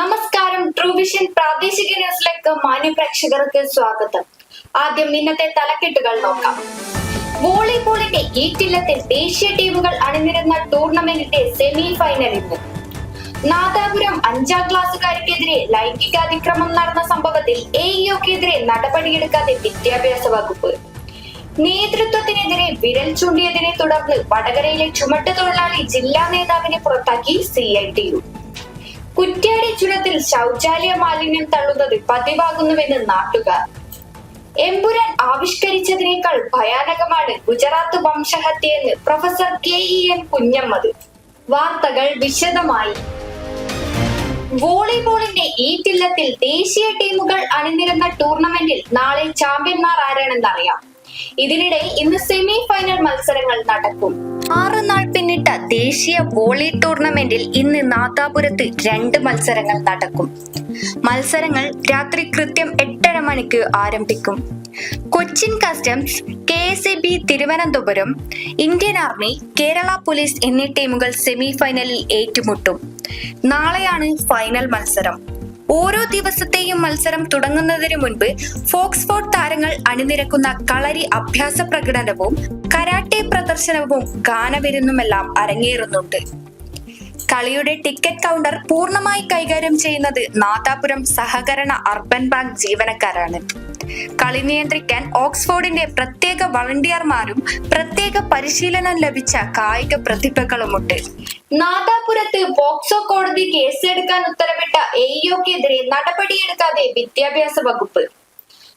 നമസ്കാരം. ട്രൂവിഷൻ പ്രാദേശിക ന്യൂസിലേക്ക് മാന്യപ്രേക്ഷകർക്ക് സ്വാഗതം. ആദ്യം ഇന്നത്തെ തലക്കെട്ടുകൾ നോക്കാം. വോളിബോളിന്റെ ഈറ്റില്ലത്തിൽ ദേശീയ ടീമുകൾ അണിനിരുന്ന ടൂർണമെന്റിന്റെ സെമി ഫൈനലിൽ നാദാപുരം അഞ്ചാം ക്ലാസ്സുകാർക്കെതിരെ ലൈംഗികാതിക്രമം നടന്ന സംഭവത്തിൽ എ ഇഒക്കെതിരെ നടപടിയെടുക്കാതെ വിദ്യാഭ്യാസ വകുപ്പ്. നേതൃത്വത്തിനെതിരെ വിരൽ ചൂണ്ടിയതിനെ തുടർന്ന് വടകരയിലെ ചുമട്ടു തൊഴിലാളി ജില്ലാ നേതാവിനെ പുറത്താക്കി C I T U. Kuttiadi ചുരത്തിൽ ശൗചാലയ മാലിന്യം തള്ളുന്നത് പതിവാകുന്നുവെന്ന് നാട്ടുകാർ. എമ്പുരാൻ ആവിഷ്കരിച്ചതിനേക്കാൾ ഭയാനകമാണ് Gujarat വംശഹത്യയെന്ന് professor K E N Kunhammed. വാർത്തകൾ വിശദമായി. വോളിബോളിന്റെ ഈ ദേശീയ ടീമുകൾ അണിനിരുന്ന ടൂർണമെന്റിൽ നാളെ ചാമ്പ്യന്മാർ ആരാണെന്നറിയാം ഇതിനിടെ ഇന്ന് സെമി ഫൈനൽ മത്സരങ്ങൾ നടക്കും. ആറ് നാൾ പിന്നിട്ട ദേശീയ വോളി ടൂർണമെന്റിൽ ഇന്ന് നാദാപുരത്ത് രണ്ട് മത്സരങ്ങൾ നടക്കും. മത്സരങ്ങൾ രാത്രി കൃത്യം എട്ടര മണിക്ക് ആരംഭിക്കും. Cochin customs K S B Thiruvananthapuram Indian army Kerala police എന്നീ ടീമുകൾ സെമി ഫൈനലിൽ ഏറ്റുമുട്ടും. നാളെയാണ് ഫൈനൽ മത്സരം. ഓരോ ദിവസത്തെയും മത്സരം തുടങ്ങുന്നതിന് മുൻപ് ഫോക്സ്ഫോർഡ് താരങ്ങൾ അണിനിരക്കുന്ന കളരി അഭ്യാസ പ്രകടനവും കരാട്ടെ പ്രദർശനവും ഗാനവിരുന്നുമെല്ലാം അരങ്ങേറുന്നുണ്ട്. കളിയുടെ ടിക്കറ്റ് കൗണ്ടർ പൂർണമായി കൈകാര്യം ചെയ്യുന്നത് നാദാപുരം സഹകരണ അർബൻ ബാങ്ക് ജീവനക്കാരാണ്. കളി നിയന്ത്രിക്കാൻ ഓക്സ്ഫോർഡിന്റെ പ്രത്യേക വളണ്ടിയർമാരും പ്രത്യേക പരിശീലനം ലഭിച്ച കായിക പ്രതിഭകളുമുണ്ട്. നാദാപുരത്ത് പോക്സോ കോടതി കേസെടുക്കാൻ ഉത്തരവിട്ട എഇഒക്കെതിരെ നടപടിയെടുക്കാതെ വിദ്യാഭ്യാസ വകുപ്പ്.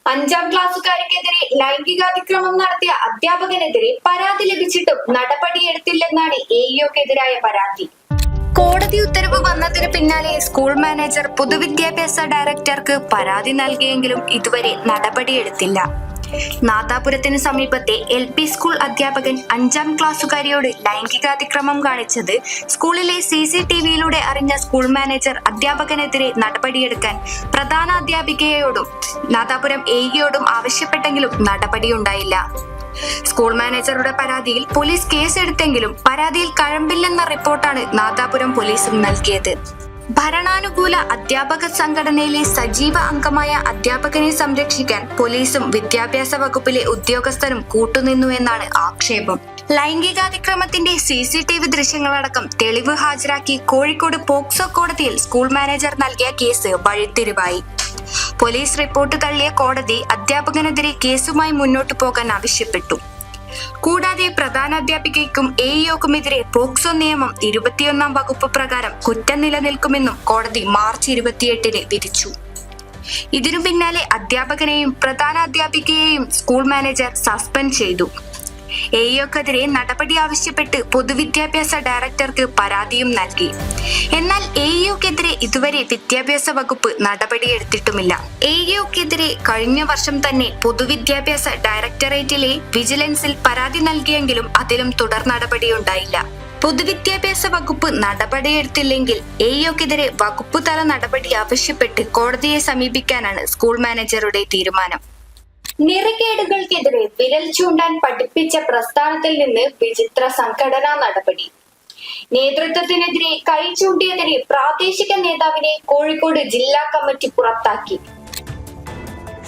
അഞ്ചാം ക്ലാസ്സുകാർക്കെതിരെ ലൈംഗികാതിക്രമം നടത്തിയ അധ്യാപകനെതിരെ പരാതി ലഭിച്ചിട്ടും നടപടിയെടുത്തില്ലെന്നാണ് എഇഒക്കെതിരായ പരാതി. കോടതി ഉത്തരവ് വന്നതിന് പിന്നാലെ സ്കൂൾ മാനേജർ പൊതുവിദ്യാഭ്യാസ ഡയറക്ടർക്ക് പരാതി നൽകിയെങ്കിലും ഇതുവരെ നടപടിയെടുത്തില്ല. നാദാപുരത്തിന് സമീപത്തെ എൽ പി സ്കൂൾ അധ്യാപകൻ അഞ്ചാം ക്ലാസ്സുകാരിയോട് ലൈംഗികാതിക്രമം കാണിച്ചത് സ്കൂളിലെ സി സി ടി വിയിലൂടെ അറിഞ്ഞ സ്കൂൾ മാനേജർ അധ്യാപകനെതിരെ നടപടിയെടുക്കാൻ പ്രധാന അധ്യാപികയോടും നാദാപുരം എയോടും ആവശ്യപ്പെട്ടെങ്കിലും നടപടിയുണ്ടായില്ല. സ്കൂൾ മാനേജറുടെ പരാതിയിൽ പോലീസ് കേസെടുത്തെങ്കിലും പരാതിയിൽ കഴമ്പില്ലെന്ന റിപ്പോർട്ടാണ് നാദാപുരം പോലീസും നൽകിയത്. ഭരണാനുകൂല അധ്യാപക സംഘടനയിലെ സജീവ അംഗമായ അധ്യാപകനെ സംരക്ഷിക്കാൻ പോലീസും വിദ്യാഭ്യാസ വകുപ്പിലെ ഉദ്യോഗസ്ഥരും കൂട്ടുനിന്നു എന്നാണ് ആക്ഷേപം. ലൈംഗികാതിക്രമത്തിന്റെ സി സി ടി വി ദൃശ്യങ്ങളടക്കം തെളിവ് ഹാജരാക്കി കോഴിക്കോട് പോക്സോ കോടതിയിൽ സ്കൂൾ മാനേജർ നൽകിയ കേസ് വഴിത്തിരിവായി. പോലീസ് റിപ്പോർട്ട് തള്ളിയ കോടതി അധ്യാപകനെതിരെ കേസുമായി മുന്നോട്ടു പോകാൻ ആവശ്യപ്പെട്ടു. കൂടാതെ പ്രധാന അധ്യാപികയ്ക്കും എഇഒക്കുമെതിരെ പോക്സോ നിയമം ഇരുപത്തിയൊന്നാം വകുപ്പ് പ്രകാരം കുറ്റം നിലനിൽക്കുമെന്നും കോടതി മാർച്ച് ഇരുപത്തിയെട്ടിന് വിധിച്ചു. ഇതിനു പിന്നാലെ അധ്യാപകനെയും പ്രധാന അധ്യാപികയെയും സ്കൂൾ മാനേജർ സസ്പെൻഡ് ചെയ്തു. എഇഒക്കെതിരെ നടപടി ആവശ്യപ്പെട്ട് പൊതുവിദ്യാഭ്യാസ ഡയറക്ടർക്ക് പരാതിയും നൽകി. എന്നാൽ എഇഒക്കെതിരെ ഇതുവരെ വിദ്യാഭ്യാസ വകുപ്പ് നടപടിയെടുത്തിട്ടുമില്ല. എഇഒക്കെതിരെ കഴിഞ്ഞ വർഷം തന്നെ പൊതുവിദ്യാഭ്യാസ ഡയറക്ടറേറ്റിലെ വിജിലൻസിൽ പരാതി നൽകിയെങ്കിലും അതിലും തുടർ നടപടിയുണ്ടായില്ല. പൊതുവിദ്യാഭ്യാസ വകുപ്പ് നടപടിയെടുത്തില്ലെങ്കിൽ എഇഒക്കെതിരെ വകുപ്പ് തല നടപടി ആവശ്യപ്പെട്ട് കോടതിയെ സമീപിക്കാനാണ് സ്കൂൾ മാനേജറുടെ തീരുമാനം. നിറകേടുകൾക്കെതിരെ വിരൽ ചൂണ്ടാൻ പഠിപ്പിച്ച പ്രസ്ഥാനത്തിൽ നിന്ന് വിചിത്ര സംഘടനാ നടപടി. നേതൃത്വത്തിനെതിരെ കൈ ചൂണ്ടിയതിന് പ്രാദേശിക നേതാവിനെ കോഴിക്കോട് ജില്ലാ കമ്മിറ്റി പുറത്താക്കി.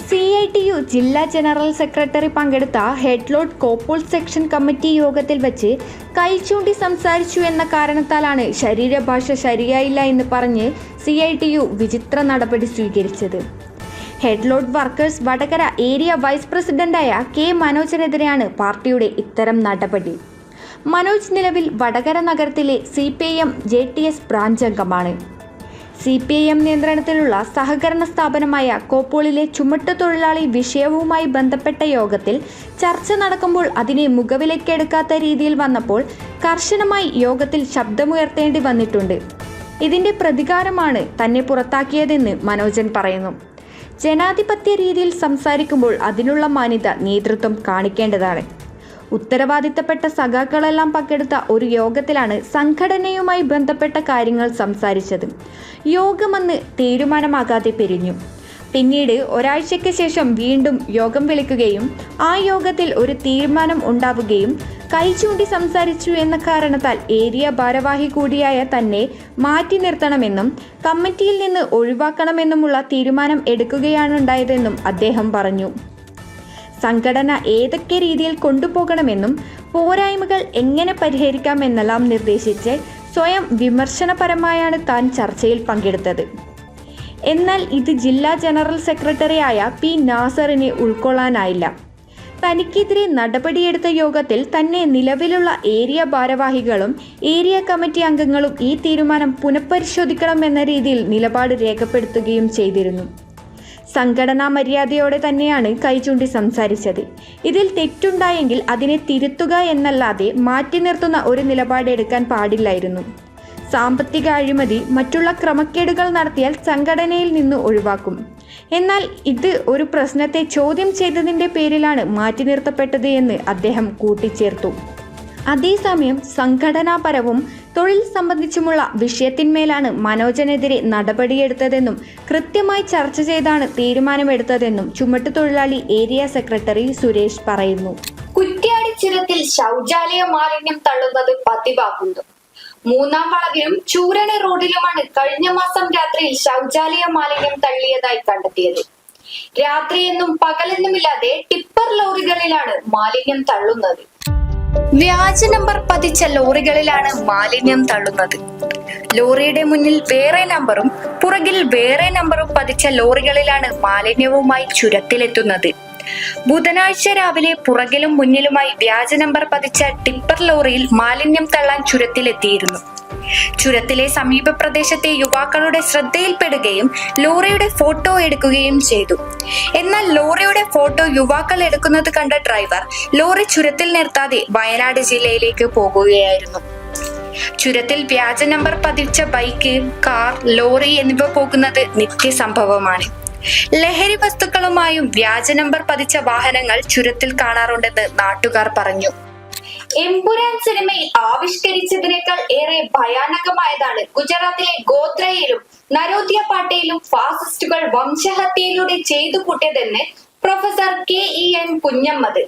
സി ഐ ടി യു ജില്ലാ ജനറൽ സെക്രട്ടറി പങ്കെടുത്ത ഹെഡ്ലോഡ് കോപ്പോൾ സെക്ഷൻ കമ്മിറ്റി യോഗത്തിൽ വെച്ച് കൈ ചൂണ്ടി സംസാരിച്ചു എന്ന കാരണത്താലാണ് ശരീരഭാഷ ശരിയായില്ല എന്ന് പറഞ്ഞ് സി ഐ ടി യു വിചിത്ര നടപടി സ്വീകരിച്ചത്. Headload workers Vadakara area vice പ്രസിഡന്റായ കെ മനോജിനെതിരെയാണ് പാർട്ടിയുടെ ഇത്തരം നടപടി. മനോജ് നിലവിൽ വടകര നഗരത്തിലെ C P I M J T S branch അംഗമാണ്. സി പി ഐ എം നിയന്ത്രണത്തിലുള്ള സഹകരണ സ്ഥാപനമായ കോപ്പോളിലെ ചുമട്ട് തൊഴിലാളി വിഷയവുമായി ബന്ധപ്പെട്ട യോഗത്തിൽ ചർച്ച നടക്കുമ്പോൾ അതിനെ മുഖവിലക്കെടുക്കാത്ത രീതിയിൽ വന്നപ്പോൾ കർശനമായി യോഗത്തിൽ ശബ്ദമുയർത്തേണ്ടി വന്നിട്ടുണ്ട്. ഇതിന്റെ പ്രതികാരമാണ് തന്നെ പുറത്താക്കിയതെന്ന് മനോജൻ പറയുന്നു. ജനാധിപത്യ രീതിയിൽ സംസാരിക്കുമ്പോൾ അതിനുള്ള മാന്യത നേതൃത്വം കാണിക്കേണ്ടതാണ്. ഉത്തരവാദിത്തപ്പെട്ട സഖാക്കളെല്ലാം പങ്കെടുത്ത ഒരു യോഗത്തിലാണ് സംഘടനയുമായി ബന്ധപ്പെട്ട കാര്യങ്ങൾ സംസാരിച്ചത്. യോഗമെന്ന് തീരുമാനമാകാതെ പിരിഞ്ഞു. പിന്നീട് ഒരാഴ്ചയ്ക്ക് ശേഷം വീണ്ടും യോഗം വിളിക്കുകയും ആ യോഗത്തിൽ ഒരു തീരുമാനം ഉണ്ടാവുകയും കൈ ചൂണ്ടി സംസാരിച്ചു എന്ന കാരണത്താൽ ഏരിയ ഭാരവാഹി കൂടിയായ തന്നെ മാറ്റി നിർത്തണമെന്നും കമ്മിറ്റിയിൽ നിന്ന് ഒഴിവാക്കണമെന്നുമുള്ള തീരുമാനം എടുക്കുകയാണുണ്ടായതെന്നും അദ്ദേഹം പറഞ്ഞു. സംഘടന ഏതൊക്കെ രീതിയിൽ കൊണ്ടുപോകണമെന്നും പോരായ്മകൾ എങ്ങനെ പരിഹരിക്കാമെന്നെല്ലാം നിർദ്ദേശിച്ച് സ്വയം വിമർശനപരമായാണ് താൻ ചർച്ചയിൽ പങ്കെടുത്തത്. എന്നാൽ ഇത് ജില്ലാ ജനറൽ സെക്രട്ടറിയായ പി നാസറിനെ ഉൾക്കൊള്ളാനായില്ല. തനിക്കെതിരെ നടപടിയെടുത്ത യോഗത്തിൽ തന്നെ നിലവിലുള്ള ഏരിയ ഭാരവാഹികളും ഏരിയ കമ്മിറ്റി അംഗങ്ങളും ഈ തീരുമാനം പുനഃപരിശോധിക്കണമെന്ന രീതിയിൽ നിലപാട് രേഖപ്പെടുത്തുകയും ചെയ്തിരുന്നു. സംഘടനാ മര്യാദയോടെ തന്നെയാണ് കൈചൂണ്ടി സംസാരിച്ചത്. ഇതിൽ തെറ്റുണ്ടായെങ്കിൽ അതിനെ തിരുത്തുക എന്നല്ലാതെ മാറ്റി നിർത്തുന്ന ഒരു നിലപാടെടുക്കാൻ പാടില്ലായിരുന്നു. സാമ്പത്തിക അഴിമതി മറ്റുള്ള ക്രമക്കേടുകൾ നടത്തിയാൽ സംഘടനയിൽ നിന്ന് ഒഴിവാക്കും. എന്നാൽ ഇത് ഒരു പ്രശ്നത്തെ ചോദ്യം ചെയ്തതിന്റെ പേരിലാണ് മാറ്റി നിർത്തപ്പെട്ടത് എന്ന് അദ്ദേഹം കൂട്ടിച്ചേർത്തു. അതേസമയം സംഘടനാപരവും തൊഴിൽ സംബന്ധിച്ചുമുള്ള വിഷയത്തിന്മേലാണ് മനോജനെതിരെ നടപടിയെടുത്തതെന്നും കൃത്യമായി ചർച്ച ചെയ്താണ് തീരുമാനമെടുത്തതെന്നും ചുമട്ടുതൊഴിലാളി ഏരിയ സെക്രട്ടറി സുരേഷ് പറയുന്നു. കുറ്റ്യാടി ചുരത്തിൽ ശൗചാലയ മാലിന്യം തള്ളുന്നത് പതിവാക്കുന്നു മൂന്നാം വളവിലും ചൂരണി റോഡിലുമാണ് കഴിഞ്ഞ മാസം രാത്രിയിൽ ശൗചാലയ മാലിന്യം തള്ളിയതായി കണ്ടെത്തിയത്. രാത്രിയെന്നും പകലെന്നുമില്ലാതെ ടിപ്പർ ലോറികളിലാണ് മാലിന്യം തള്ളുന്നത്. വ്യാജ നമ്പർ പതിച്ച ലോറികളിലാണ് മാലിന്യം തള്ളുന്നത്. ലോറിയുടെ മുന്നിൽ വേറെ നമ്പറും പുറകിൽ വേറെ നമ്പറും പതിച്ച ലോറികളിലാണ് മാലിന്യവുമായി ചുരത്തിലെത്തുന്നത്. ബുധനാഴ്ച രാവിലെ പുറകിലും മുന്നിലുമായി വ്യാജ നമ്പർ പതിച്ച ടിപ്പർ ലോറിയിൽ മാലിന്യം തള്ളാൻ ചുരത്തിലെത്തിയിരുന്നു. ചുരത്തിലെ സമീപ പ്രദേശത്തെ യുവാക്കളുടെ ശ്രദ്ധയിൽപ്പെടുകയും ലോറിയുടെ ഫോട്ടോ എടുക്കുകയും ചെയ്തു. എന്നാൽ ലോറിയുടെ ഫോട്ടോ യുവാക്കൾ എടുക്കുന്നത് കണ്ട ഡ്രൈവർ ലോറി ചുരത്തിൽ നിർത്താതെ വയനാട് ജില്ലയിലേക്ക് പോകുകയായിരുന്നു. ചുരത്തിൽ വ്യാജ നമ്പർ പതിച്ച ബൈക്ക് കാർ ലോറി എന്നിവ പോകുന്നത് നിത്യസംഭവമാണ്. ലഹരി വസ്തുക്കളുമായും വ്യാജ നമ്പർ പതിച്ച വാഹനങ്ങൾ ചുരത്തിൽ കാണാറുണ്ടെന്ന് നാട്ടുകാർ പറഞ്ഞു. എംപുരാൻ സിനിമയിൽ ആവിഷ്കരിച്ചതിനേക്കാൾ ഏറെ ഭയാനകമായതാണ് ഗുജറാത്തിലെ ഗോത്രയിലും നരോദ്യ പാട്ടയിലും ഫാസിസ്റ്റുകൾ വംശഹത്യയിലൂടെ ചെയ്തു കൂട്ടിയതെന്ന് professor K E N Kunhammed.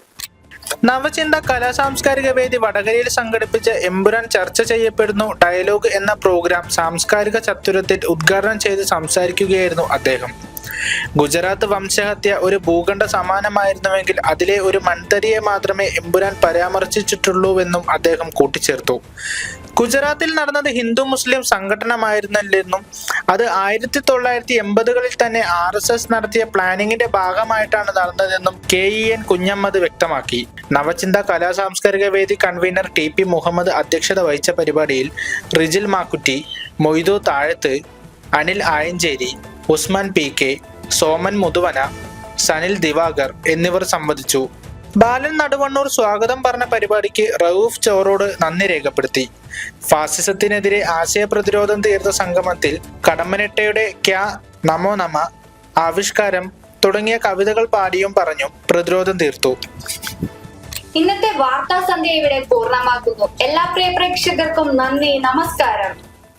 Navachintha കലാസാംസ്കാരിക വേദി വടകരയിൽ സംഘടിപ്പിച്ച എമ്പുരാൻ ചർച്ച ചെയ്യപ്പെടുന്നു ഡയലോഗ് എന്ന പ്രോഗ്രാം സാംസ്കാരിക ചത്തുരത്തിൽ ഉദ്ഘാടനം ചെയ്ത് സംസാരിക്കുകയായിരുന്നു അദ്ദേഹം. ഗുജറാത്ത് വംശഹത്യ ഒരു ഭൂഖണ്ഡ സമാനമായിരുന്നുവെങ്കിൽ അതിലെ ഒരു മൺതരിയെ മാത്രമേ എമ്പുരാൻ പരാമർശിച്ചിട്ടുള്ളൂവെന്നും അദ്ദേഹം കൂട്ടിച്ചേർത്തു. ഗുജറാത്തിൽ നടന്നത് ഹിന്ദു മുസ്ലിം സംഘടനമായിരുന്നില്ലെന്നും അത് ആയിരത്തി തൊള്ളായിരത്തി എൺപതുകളിൽ തന്നെ ആർ എസ് എസ് നടത്തിയ പ്ലാനിങ്ങിന്റെ ഭാഗമായിട്ടാണ് നടന്നതെന്നും കെ ഇ എൻ കുഞ്ഞമ്മദ് വ്യക്തമാക്കി. നവചിന്ത കലാ സാംസ്കാരിക വേദി കൺവീനർ ടി പി മുഹമ്മദ് അധ്യക്ഷത വഹിച്ച പരിപാടിയിൽ റിജിൽ മാക്കുറ്റി മൊയ്തു താഴത്ത് അനിൽ ആയഞ്ചേരി ഉസ്മാൻ പി കെ സോമൻ മുതുവന സനിൽ ദിവാകർ എന്നിവർ സംബന്ധിച്ചു ബാലൻ നടുവണ്ണൂർ സ്വാഗതം പറഞ്ഞ പരിപാടിക്ക് റൌഫ് ചോറോട് നന്ദി രേഖപ്പെടുത്തി. ഫാസിസത്തിനെതിരെ ആശയപ്രതിരോധം തീർത്ത സംഗമത്തിൽ കടമ്മനിട്ടയുടെ ക്യാ നമോ നമ ആവിഷ്കാരം തുടങ്ങിയ കവിതകൾ പാടിയും പറഞ്ഞു പ്രതിരോധം തീർത്തു. ഇന്നത്തെ വാർത്താ സന്ധ്യ ഇവിടെ പൂർണമാക്കുന്നു. എല്ലാ പ്രിയ പ്രേക്ഷകർക്കും നന്ദി നമസ്കാരം.